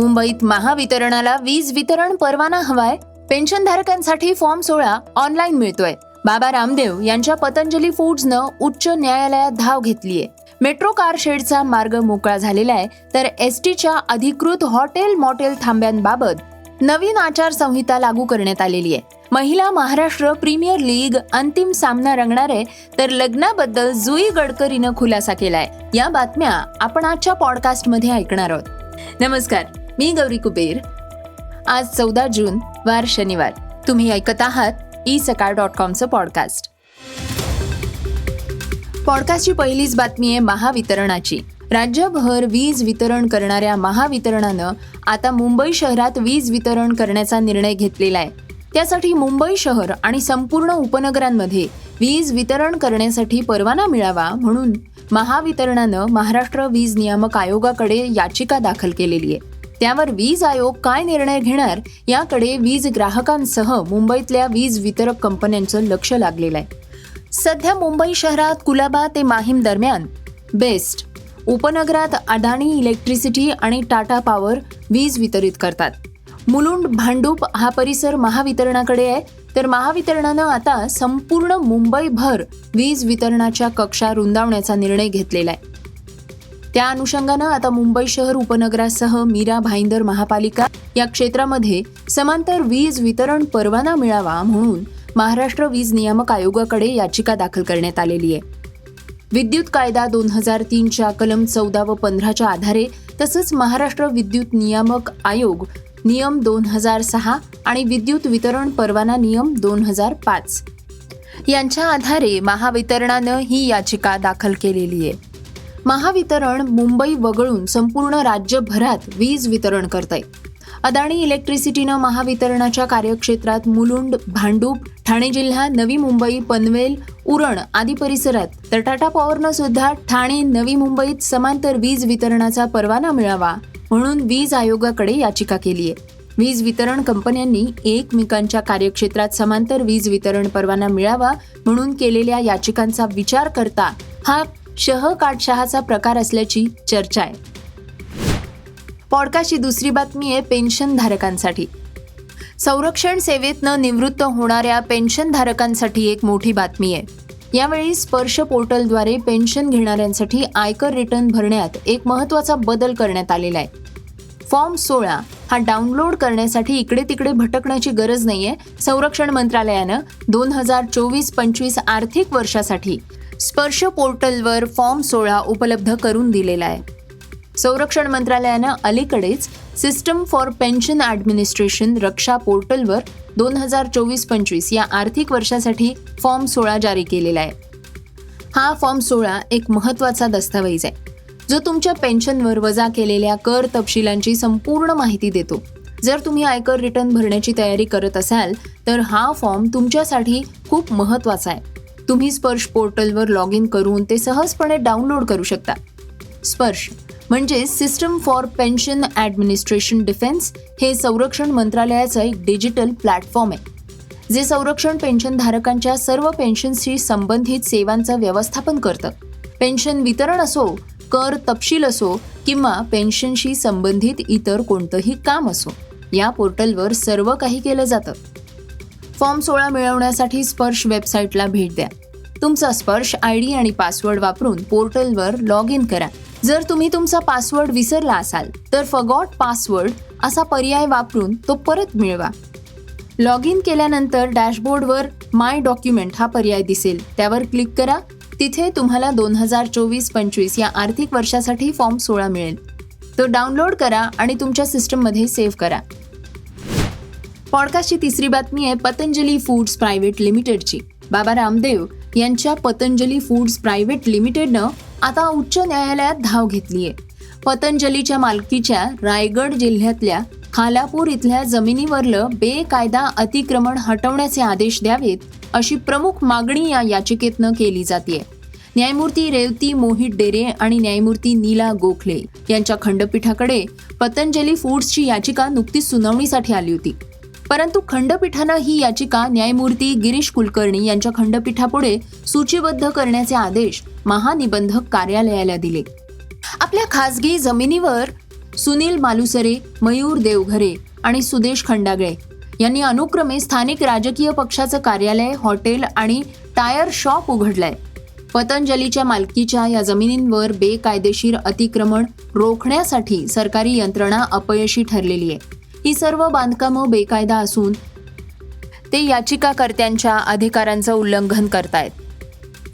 मुंबईत महावितरणाला वीज वितरण परवाना हवाय पेन्शनधारकांसाठी फॉर्म सोळा ऑनलाईन मिळतोय. बाबा रामदेव यांच्या पतंजली फूड्सनं उच्च न्यायालयात धाव घेतलीय. मेट्रो कार शेडचा मार्ग मोकळा झालेला आहे तर एस टीच्या अधिकृत हॉटेल मॉटेल थांब्यांबाबत नवीन आचारसंहिता लागू करण्यात आलेली आहे. महिला महाराष्ट्र प्रीमियर लीग अंतिम सामना रंगणार आहे तर लग्नाबद्दल जुई गडकरीनं खुलासा केलाय. या बातम्या आपण आजच्या पॉडकास्टमध्ये ऐकणार आहोत. नमस्कार. मी गौरी कुबेर. आज चौदा जून वार शनिवार. तुम्ही ऐकत आहात ई सकाळ डॉट कॉमचं पॉडकास्ट. पॉडकास्टची पहिलीच बातमी आहे महावितरणाची. राज्यभर वीज वितरण करणाऱ्या महावितरणानं आता मुंबई शहरात वीज वितरण करण्याचा निर्णय घेतलेला आहे. त्यासाठी मुंबई शहर आणि संपूर्ण उपनगरांमध्ये वीज वितरण करण्यासाठी परवाना मिळावा म्हणून महावितरणानं महाराष्ट्र वीज नियामक आयोगाकडे याचिका दाखल केलेली आहे. त्यावर वीज आयोग काय निर्णय घेणार याकडे वीज ग्राहकांसह मुंबईतल्या वीज वितरक कंपन्यांचं लक्ष लागलेलं आहे. सध्या मुंबई शहरात कुलाबा ते माहीम दरम्यान बेस्ट. उपनगरात अदानी इलेक्ट्रिसिटी आणि टाटा पॉवर वीज वितरित करतात. मुलुंड भांडूप हा परिसर महावितरणाकडे आहे. तर महावितरणानं आता संपूर्ण मुंबईभर वीज वितरणाच्या कक्षा रुंदावण्याचा निर्णय घेतलेला आहे. त्या अनुषंगानं आता मुंबई शहर उपनगरासह मीरा भाईंदर महापालिका या क्षेत्रामध्ये समांतर वीज वितरण परवाना मिळावा म्हणून महाराष्ट्र वीज नियामक आयोगाकडे याचिका दाखल करण्यात आलेली आहे. विद्युत कायदा दोन हजार तीनच्या कलम चौदा व पंधराच्या आधारे तसंच महाराष्ट्र विद्युत नियामक आयोग नियम दोन हजार सहा आणि विद्युत वितरण परवाना नियम दोन हजार पाच. यांच्या आधारे महावितरणानं ही याचिका दाखल केलेली आहे. महावितरण मुंबई वगळून संपूर्ण राज्यभरात वीज वितरण करत आहे अदाणी इलेक्ट्रिसिटीनं महावितरणाच्या कार्यक्षेत्रात मुलुंड भांडूप ठाणे जिल्हा नवी मुंबई पनवेल उरण आदी परिसरात तर टाटा पॉवरनं सुद्धा ठाणे नवी मुंबईत समांतर वीज वितरणाचा परवाना मिळावा म्हणून वीज आयोगाकडे याचिका केली आहे. वीज वितरण कंपन्यांनी एकमेकांच्या कार्यक्षेत्रात समांतर वीज वितरण परवाना मिळावा म्हणून केलेल्या याचिकांचा विचार करता हा शह काटशहाचा प्रकार असल्याची चर्चा आहे. पॉडकास्टची दुसरी बातमी आहे पेन्शनधारकांसाठी. संरक्षण सेवेतनं निवृत्त होणाऱ्या पेन्शनधारकांसाठी एक मोठी बातमी आहे. यावेळी स्पर्श पोर्टलद्वारे पेन्शन घेणाऱ्यांसाठी आयकर रिटर्न भरण्यात एक महत्त्वाचा बदल करण्यात आलेला आहे. फॉर्म सोळा हा डाउनलोड करण्यासाठी इकडे तिकडे भटकण्याची गरज नाहीये संरक्षण मंत्रालयानं दोन हजार चोवीस पंचवीस आर्थिक वर्षासाठी स्पर्श पोर्टलवर फॉर्म सोळा उपलब्ध करून दिलेला आहे. संरक्षण मंत्रालयानं अलीकडेच system for pension administration Raksha पोर्टलवर दोन हजार चोवीस पंचवीस या आर्थिक वर्षासाठी फॉर्म सोळा जारी केलेला आहे. हा फॉर्म सोळा एक महत्त्वाचा दस्तावेज आहे. जो तुमच्या पेन्शनवर वजा केलेल्या कर तपशिलांची संपूर्ण माहिती देतो. जर तुम्ही आयकर रिटर्न भरण्याची तयारी करत असाल तर हा फॉर्म तुमच्यासाठी खूप महत्त्वाचा आहे. तुम्ही स्पर्श पोर्टलवर लॉग इन करून ते सहजपणे डाउनलोड करू शकता. स्पर्श म्हणजे system for pension administration defence हे संरक्षण मंत्रालयाचं एक डिजिटल प्लॅटफॉर्म आहे जे संरक्षण पेन्शनधारकांच्या सर्व पेन्शनशी संबंधित सेवांचं व्यवस्थापन करतं. पेन्शन वितरण असो कर तपशील असो किंवा पेन्शनशी संबंधित इतर कोणतंही काम असो या पोर्टलवर सर्व काही केलं जातं. फॉर्म सोळा मिळवण्यासाठी स्पर्श वेबसाईटला भेट द्या. तुमचा स्पर्श आय डी आणि पासवर्ड वापरून पोर्टलवर लॉग इन करा. जर तुम्ही तुमचा पासवर्ड विसरला असाल तर फगॉट पासवर्ड असा पर्याय वापरून तो परत मिळवा. लॉग इन केल्यानंतर डॅशबोर्डवर माय डॉक्युमेंट हा पर्याय दिसेल. त्यावर क्लिक करा. तिथे तुम्हाला दोन हजार चोवीस पंचवीस या आर्थिक वर्षासाठी फॉर्म सोळा मिळेल. तो डाउनलोड करा आणि तुमच्या सिस्टममध्ये सेव्ह करा. पॉडकास्टची तिसरी बातमी आहे पतंजली फूड्स प्रायव्हेट लिमिटेडची. बाबा रामदेव यांच्या पतंजली फूड्स प्रायव्हेट लिमिटेडनं आता उच्च न्यायालयात धाव घेतली आहे पतंजलीच्या मालकीच्या रायगड जिल्ह्यातल्या खालापूर इथल्या जमिनीवरलं बेकायदा अतिक्रमण हटवण्याचे आदेश द्यावेत अशी प्रमुख मागणी या याचिकेतनं केली जाते न्यायमूर्ती रेवती मोहित डेरे आणि न्यायमूर्ती नीला गोखले यांच्या खंडपीठाकडे पतंजली फूड्सची याचिका नुकतीच सुनावणीसाठी आली होती. परंतु खंडपीठानं ही याचिका न्यायमूर्ती गिरीश कुलकर्णी यांच्या खंडपीठापुढे सूचीबद्ध करण्याचे आदेश महानिबंधक कार्यालयाला दिले. आपल्या खासगी जमिनीवर सुनील मालुसरे मयूर देवघरे आणि सुदेश खंडागळे यांनी अनुक्रमे स्थानिक राजकीय पक्षाचं कार्यालय हॉटेल आणि टायर शॉप उघडलंय. पतंजलीच्या मालकीच्या या जमिनींवर बेकायदेशीर अतिक्रमण रोखण्यासाठी सरकारी यंत्रणा अपयशी ठरलेली आहे. ही सर्व बांधकामं बेकायदा असून ते याचिकाकर्त्यांच्या अधिकारांचं उल्लंघन करतायत.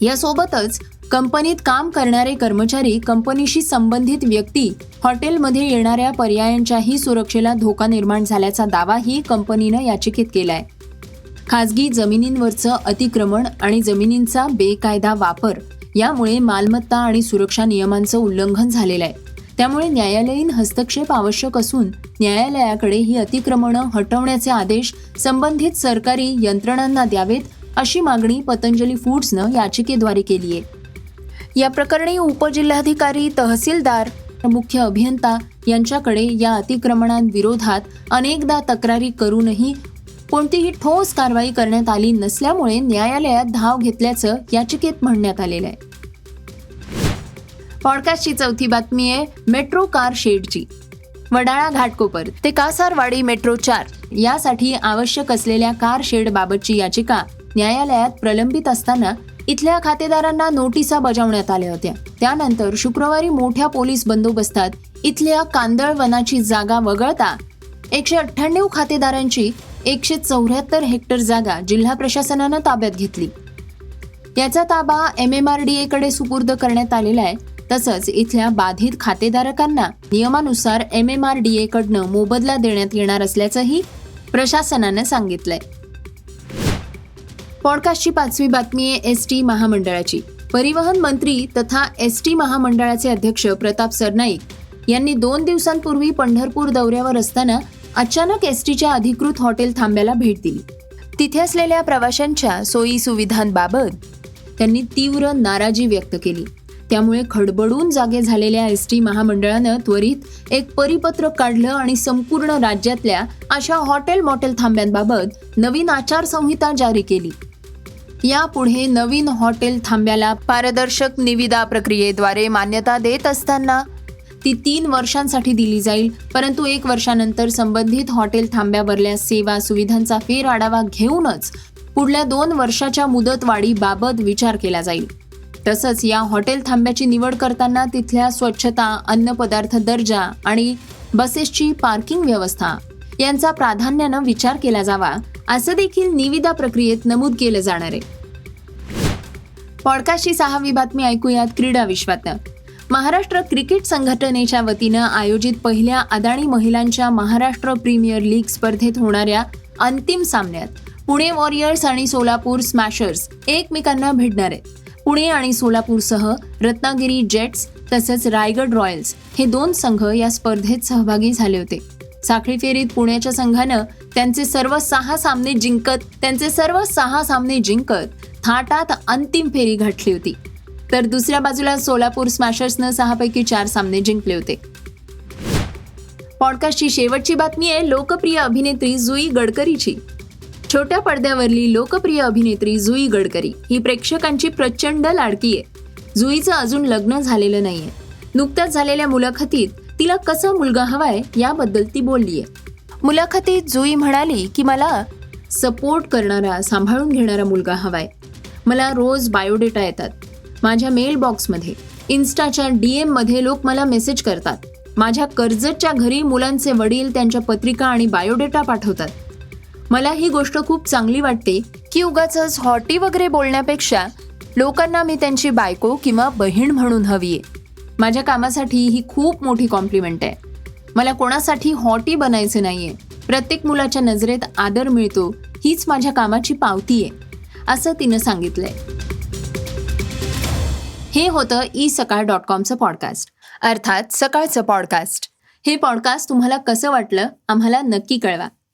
यासोबतच कंपनीत काम करणारे कर्मचारी कंपनीशी संबंधित व्यक्ती हॉटेलमध्ये येणाऱ्या पर्यायांच्याही सुरक्षेला धोका निर्माण झाल्याचा दावाही कंपनीनं याचिकेत केलाय. खाजगी जमिनींवरचं अतिक्रमण आणि जमिनींचा बेकायदा वापर यामुळे मालमत्ता आणि सुरक्षा नियमांचं उल्लंघन झालेलं आहे. त्यामुळे न्यायालयीन हस्तक्षेप आवश्यक असून न्यायालयाकडे ही अतिक्रमणं हटवण्याचे आदेश संबंधित सरकारी यंत्रणांना द्यावेत अशी मागणी पतंजली फूड्सनं याचिकेद्वारे केली आहे. या प्रकरणी उपजिल्हाधिकारी तहसीलदार मुख्य अभियंता यांच्याकडे या अतिक्रमणांविरोधात अनेकदा तक्रारी करूनही कोणतीही ठोस कारवाई करण्यात आली नसल्यामुळे न्यायालयात धाव घेतल्याचं याचिकेत म्हणण्यात आलेलं आहे. पॉडकास्टची चौथी बातमी आहे मेट्रो कार शेडची. वडाळा घाटकोपर ते कासारवाडी मेट्रो चार यासाठी आवश्यक असलेल्या कार शेड बाबतची याचिका न्यायालयात प्रलंबित असताना इथल्या खातेदारांना नोटिसा बजावण्यात आल्या होत्या. त्यानंतर शुक्रवारी मोठ्या पोलीस बंदोबस्तात इथल्या कांदळवनाची जागा वगळता एकशे अठ्ठ्याण्णव खातेदारांची एकशे चौऱ्याहत्तर हेक्टर जागा जिल्हा प्रशासनानं ताब्यात घेतली. याचा ताबा एम एम आर डी एकडे सुपूर्द करण्यात आलेला आहे. तसंच इथल्या बाधित खातेधारकांना नियमानुसार एम एम आर डी एकडनं मोबदला देण्यात येणार असल्याचंही प्रशासनानं सांगितलंय. पॉडकास्टची पाचवी बातमी आहे एस टी महामंडळाची. परिवहन मंत्री तथा एस टी महामंडळाचे अध्यक्ष प्रताप सरनाईक यांनी दोन दिवसांपूर्वी पंढरपूर दौऱ्यावर असताना अचानक एस टीच्या अधिकृत हॉटेल थांब्याला भेट दिली. तिथे असलेल्या प्रवाशांच्या सोयी सुविधांबाबत त्यांनी तीव्र नाराजी व्यक्त केली. त्यामुळे खडबडून जागे झालेल्या एस टी महामंडळानं त्वरित एक परिपत्रक काढलं आणि संपूर्ण राज्यातल्या अशा हॉटेल मॉटेल थांब्यांबाबत नवीन आचारसंहिता जारी केली. यापुढे नवीन हॉटेल थांब्याला पारदर्शक निविदा प्रक्रियेद्वारे मान्यता देत असताना ती तीन वर्षांसाठी दिली जाईल परंतु एक वर्षानंतर संबंधित हॉटेल थांब्यावरल्या सेवा सुविधांचा फेर आढावा घेऊनच पुढल्या दोन वर्षाच्या मुदतवाढीबाबत विचार केला जाईल. तसंच या हॉटेल थांब्याची निवड करताना तिथल्या स्वच्छता अन्नपदार्थ दर्जा आणि बसेसची पार्किंग व्यवस्था यांचा प्राधान्यानं विचार केला जावा असं देखील निविदा प्रक्रियेत नमूद केलं जाणार आहे. पॉडकास्टची सहावी बातमी ऐकूयात क्रीडा विश्वातनं महाराष्ट्र क्रिकेट संघटनेच्या वतीनं आयोजित पहिल्या अदाणी महिलांच्या महाराष्ट्र प्रीमियर लीग स्पर्धेत होणाऱ्या अंतिम सामन्यात पुणे वॉरियर्स आणि सोलापूर स्मॅशर्स एकमेकांना भिडणार आहेत. पुणे आणि सोलापूरसह रत्नागिरी जेट्स तसंच रायगड रॉयल्स हे दोन संघ या स्पर्धेत सहभागी झाले होते. साखळी फेरीत पुण्याच्या संघानं त्यांचे सर्व सहा सामने जिंकत त्यांचे सर्व सहा सामने जिंकत थाटात अंतिम फेरी गाठली होती. तर दुसऱ्या बाजूला सोलापूर स्मॅशर्सनं सहापैकी चार सामने जिंकले होते. पॉडकास्टची शेवटची बातमी आहे लोकप्रिय अभिनेत्री जुई गडकरीची. छोट्या पडद्यावरली लोकप्रिय अभिनेत्री जुई गडकरी ही प्रेक्षकांची प्रचंड लाडकी आहे. जुईचं अजून लग्न झालेलं नाहीये. नुकत्याच झालेल्या मुलाखतीत तिला कसा मुलगा हवाय याबद्दल ती बोललीय. मुलाखतीत जुई म्हणाली की मला सपोर्ट करणारा सांभाळून घेणारा मुलगा हवाय. मला रोज बायोडेटा येतात. माझ्या मेल बॉक्समध्ये इन्स्टाच्या डी एममध्ये लोक मला मेसेज करतात. माझ्या कर्जतच्या घरी मुलांचे वडील त्यांच्या पत्रिका आणि बायोडेटा पाठवतात. मला ही गोष्ट खूप चांगली वाटते की उगाच हॉटी वगैरे बोलण्यापेक्षा लोकांना मी त्यांची बायको किंवा बहीण म्हणून हवी आहे. माझ्या कामासाठी ही खूप मोठी कॉम्प्लिमेंट आहे. मला कोणासाठी हॉटी बनायचं नाहीये. प्रत्येक मुलाच्या नजरेत आदर मिळतो हीच माझ्या कामाची पावती आहे असं तिनं सांगितलंय. हे होतं ई सकाळ डॉट कॉमचं पॉडकास्ट. अर्थात सकाळचं पॉडकास्ट. हे पॉडकास्ट तुम्हाला कसं वाटलं आम्हाला नक्की कळवा.